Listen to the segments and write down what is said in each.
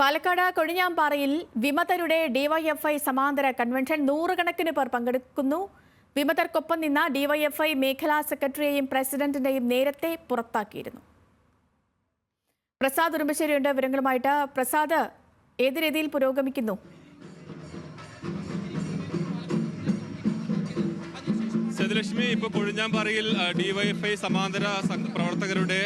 പാലക്കാട് കൊഴിഞ്ഞാമ്പാറയിൽ വിമതരുടെ ഡിവൈഎഫ്ഐ സമാന്തര കൺവെൻഷൻ നൂറുകണക്കിന് പേർ പങ്കെടുക്കുന്നു. വിമതർക്കൊപ്പം നിന്ന ഡിവൈഎഫ്ഐ മേഖലാ സെക്രട്ടറിയെയും പ്രസിഡന്റിനെയും നേരത്തെ പുറത്താക്കിയിരുന്നു. പ്രസാദ് ഉറുമ്പശ്ശേരിയുണ്ട്. വിവരങ്ങളുമായിട്ട് പ്രസാദ് ഏത് രീതിയിൽ പുരോഗമിക്കുന്നു? സേതുലക്ഷ്മി ഇപ്പോൾ കൊഴിഞ്ഞാമ്പാറയിൽ ഡിവൈഎഫ്ഐ സമാന്തര പ്രവർത്തകരുടെ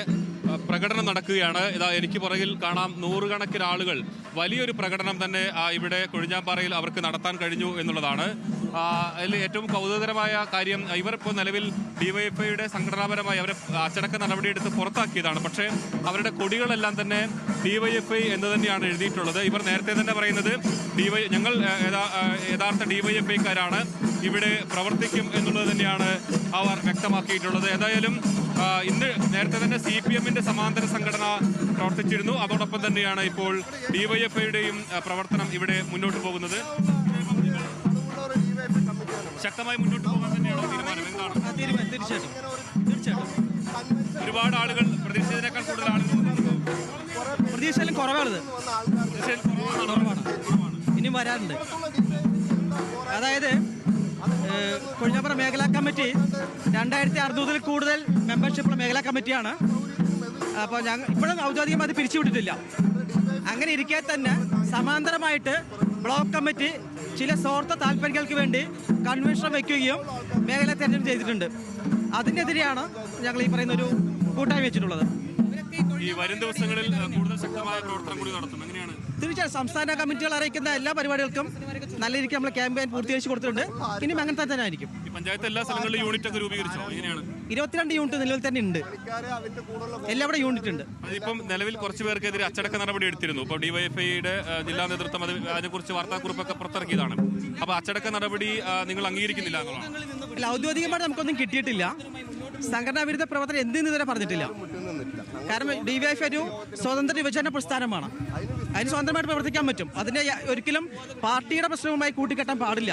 പ്രകടനം നടക്കുകയാണ്. ഇതാ എനിക്ക് പുറകിൽ കാണാം നൂറുകണക്കിന് ആളുകൾ. വലിയൊരു പ്രകടനം തന്നെ ഇവിടെ കൊഴിഞ്ഞാമ്പാറയിൽ അവർക്ക് നടത്താൻ കഴിഞ്ഞു എന്നുള്ളതാണ്. അതിൽ ഏറ്റവും കൗതുകകരമായ കാര്യം ഇവർ ഇപ്പോൾ നിലവിൽ ഡിവൈഎഫ്ഐയുടെ സംഘടനാപരമായി അവരെ അച്ചടക്ക നടപടിയെടുത്ത് പുറത്താക്കിയതാണ്. പക്ഷേ അവരുടെ കൊടികളെല്ലാം തന്നെ ഡിവൈഎഫ്ഐ എന്ന് തന്നെയാണ് എഴുതിയിട്ടുള്ളത്. ഇവർ നേരത്തെ തന്നെ പറയുന്നത് ഡിവൈ ഞങ്ങൾ യഥാർത്ഥ ഡിവൈഎഫ്ഐക്കാരാണ് ഇവിടെ പ്രവർത്തിക്കും എന്നുള്ളത് തന്നെയാണ് അവർ വ്യക്തമാക്കിയിട്ടുള്ളത്. ഏതായാലും ഇന്ന് നേരത്തെ തന്നെ സി പി എമ്മിന്റെ സമാന്തര സംഘടന പ്രവർത്തിച്ചിരുന്നു. അതോടൊപ്പം തന്നെയാണ് ഇപ്പോൾ ഡിവൈഎഫ്ഐയുടെയും പ്രവർത്തനം ഇവിടെ മുന്നോട്ട് പോകുന്നത്. ശക്തമായി മുന്നോട്ട് പോകാൻ തന്നെയാണോ തീരുമാനം. എന്താണ്? തീർച്ചയായിട്ടും. തീർച്ചയായിട്ടും. ഒരുപാട് ആളുകൾ പ്രതീക്ഷിച്ചതിനേക്കാൾ കൂടുതൽ ആളുകൾ പ്രതീക്ഷയിലും കുറവാണിത്. കുറവാണ്. ഇനിയും വരാറുണ്ട്. അതായത് കൊഴിഞ്ഞാപ്പുറം മേഖലാ കമ്മിറ്റി രണ്ടായിരത്തി അറുന്നൂറിൽ കൂടുതൽ മെമ്പർഷിപ്പുള്ള മേഖലാ കമ്മിറ്റിയാണ്. അപ്പോൾ ഞങ്ങൾ ഇപ്പോഴും ഔദ്യോഗികമായി അത് പിരിച്ചുവിട്ടിട്ടില്ല. അങ്ങനെ ഇരിക്കെ തന്നെ സമാന്തരമായിട്ട് ബ്ലോക്ക് കമ്മിറ്റി ചില സ്വാർത്ഥ താല്പര്യങ്ങൾക്ക് വേണ്ടി കൺവെൻഷൻ വയ്ക്കുകയും മേഖല തെരഞ്ഞെടുപ്പ് ചെയ്തിട്ടുണ്ട്. അതിനെതിരെയാണ് ഞങ്ങൾ ഈ പറയുന്ന ഒരു കൂട്ടായ്മ വെച്ചിട്ടുള്ളത്. ഈ വരും ദിവസങ്ങളിൽ കൂടുതൽ ശക്തമായ പ്രവർത്തനം കൂടി നടത്തും. എങ്ങനെയാണ്? തീർച്ചയായും സംസ്ഥാന കമ്മിറ്റികൾ അറിയിക്കുന്ന എല്ലാ പരിപാടികൾക്കും നല്ല രീതിക്ക് നമ്മൾ ക്യാമ്പയിൻ പൂർത്തീകരിച്ച് കൊടുത്തിട്ടുണ്ട്. ഇനിയും അങ്ങനെ തന്നെ ആയിരിക്കും. ഈ പഞ്ചായത്ത് എല്ലാ സ്ഥലങ്ങളിലും യൂണിറ്റ് ഒക്കെ രൂപീകരിച്ചോ? എങ്ങനെയാണ്? ഇരുപത്തിരണ്ട് യൂണിറ്റ് നിലവിൽ തന്നെ ഉണ്ട്. എല്ലാവിടെ യൂണിറ്റ് ഉണ്ട്. അതിപ്പം നിലവിൽ കുറച്ച് പേർക്കെതിരെ അച്ചടക്ക നടപടി എടുത്തിരുന്നു. ഇപ്പോൾ ഡിവൈഎഫ്ഐയുടെ ജില്ലാ നേതൃത്വം അത് അതിനെക്കുറിച്ച് വാർത്താക്കുറിപ്പൊക്കെ പുറത്തിറക്കിയതാണ്. അപ്പോൾ അച്ചടക്ക നടപടി നിങ്ങൾ അംഗീകരിക്കുന്നില്ല എന്നുള്ളതാണ്. ഔദ്യോഗികമായിട്ട് നമുക്കൊന്നും കിട്ടിയിട്ടില്ല. സംഘടനാ വിരുദ്ധ പ്രവർത്തനം എന്തിന് ഇതുവരെ പറഞ്ഞിട്ടില്ല. കാരണം ഡിവൈഎഫ് ഒരു സ്വതന്ത്ര വിഭജന പ്രസ്ഥാനമാണ്. അതിന് സ്വതന്ത്രമായിട്ട് പ്രവർത്തിക്കാൻ പറ്റും. അതിനെ ഒരിക്കലും പാർട്ടിയുടെ പ്രശ്നവുമായി കൂട്ടിക്കെട്ടാൻ പാടില്ല.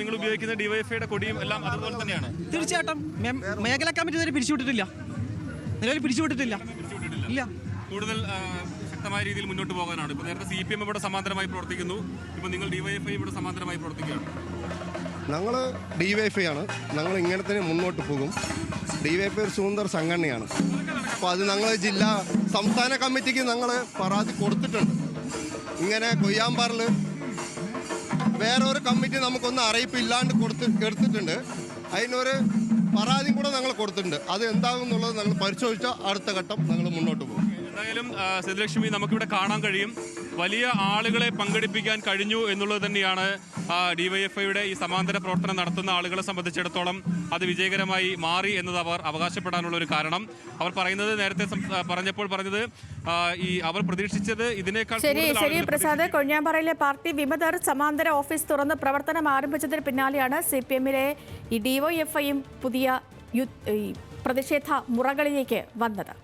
നിങ്ങൾ ഉപയോഗിക്കുന്ന ഡിവൈഎഫ്ഐയുടെ കൊടിയും എല്ലാം അതുപോലെ തന്നെയാണ്. തീർച്ചയായിട്ടും മേഖലാ കമ്മിറ്റി ഇതുവരെ പിരിച്ചുവിട്ടിട്ടില്ല. നിലവിൽ പിരിച്ചുവിട്ടിട്ടില്ല. ഇല്ല. കൂടുതൽ ശക്തമായ രീതിയിൽ മുന്നോട്ട് പോകാനാണ്. ഇപ്പോൾ നേരത്തെ സി പി എം ഇവിടെ സമാന്തരമായി പ്രവർത്തിക്കുന്നു. ഇപ്പോൾ നിങ്ങൾ ഡിവൈഎഫ്ഐ ഇവിടെ സമാന്തരമായി പ്രവർത്തിക്കുകയാണ്. ഞങ്ങൾ ഡി വൈ ആണ്. ഞങ്ങൾ ഇങ്ങനെ തന്നെ മുന്നോട്ട് പോകും. ഡി വൈ ഒരു സുന്ദർ സംഘടനയാണ്. അപ്പോൾ അത് ഞങ്ങൾ ജില്ലാ സംസ്ഥാന കമ്മിറ്റിക്ക് ഞങ്ങൾ പരാതി കൊടുത്തിട്ടുണ്ട്. ഇങ്ങനെ കൊയ്യാമ്പാറിൽ വേറൊരു കമ്മിറ്റി നമുക്കൊന്നും അറിയിപ്പില്ലാണ്ട് കൊടുത്ത് എടുത്തിട്ടുണ്ട്. അതിനൊരു പരാതിയും കൂടെ ഞങ്ങൾ കൊടുത്തിട്ടുണ്ട്. അത് എന്താകും എന്നുള്ളത് ഞങ്ങൾ പരിശോധിച്ചാൽ അടുത്ത ഘട്ടം ഞങ്ങൾ മുന്നോട്ട് പോകും. എന്തായാലും സിദ്ധലക്ഷ്മി നമുക്കിവിടെ കാണാൻ കഴിയും. വലിയ ആളുകളെ പങ്കെടുപ്പിക്കാൻ കഴിഞ്ഞു എന്നുള്ളത് തന്നെയാണ് ഡിവൈഎഫ്ഐയുടെ ഈ സമാന്തര പ്രവർത്തനം നടത്തുന്ന ആളുകളെ സംബന്ധിച്ചിടത്തോളം അത് വിജയകരമായി മാറി എന്നത് അവർ അവകാശപ്പെടാനുള്ള ഒരു കാരണം. അവർ പറയുന്നത് നേരത്തെ പറഞ്ഞപ്പോൾ പറഞ്ഞത് ഈ അവർ പ്രതീക്ഷിച്ചത് ഇതിനേക്കാൾ ശരി ശരി പ്രസാദ് കൊഴിഞ്ഞാമ്പാറയിലെ പാർട്ടി വിമതർ സമാന്തര ഓഫീസ് തുറന്ന് പ്രവർത്തനം ആരംഭിച്ചതിന് പിന്നാലെയാണ് സി പി എമ്മിലെ ഈ ഡിവൈഎഫ്ഐയും പുതിയ പ്രതിഷേധ മുറകളിലേക്ക് വന്നത്.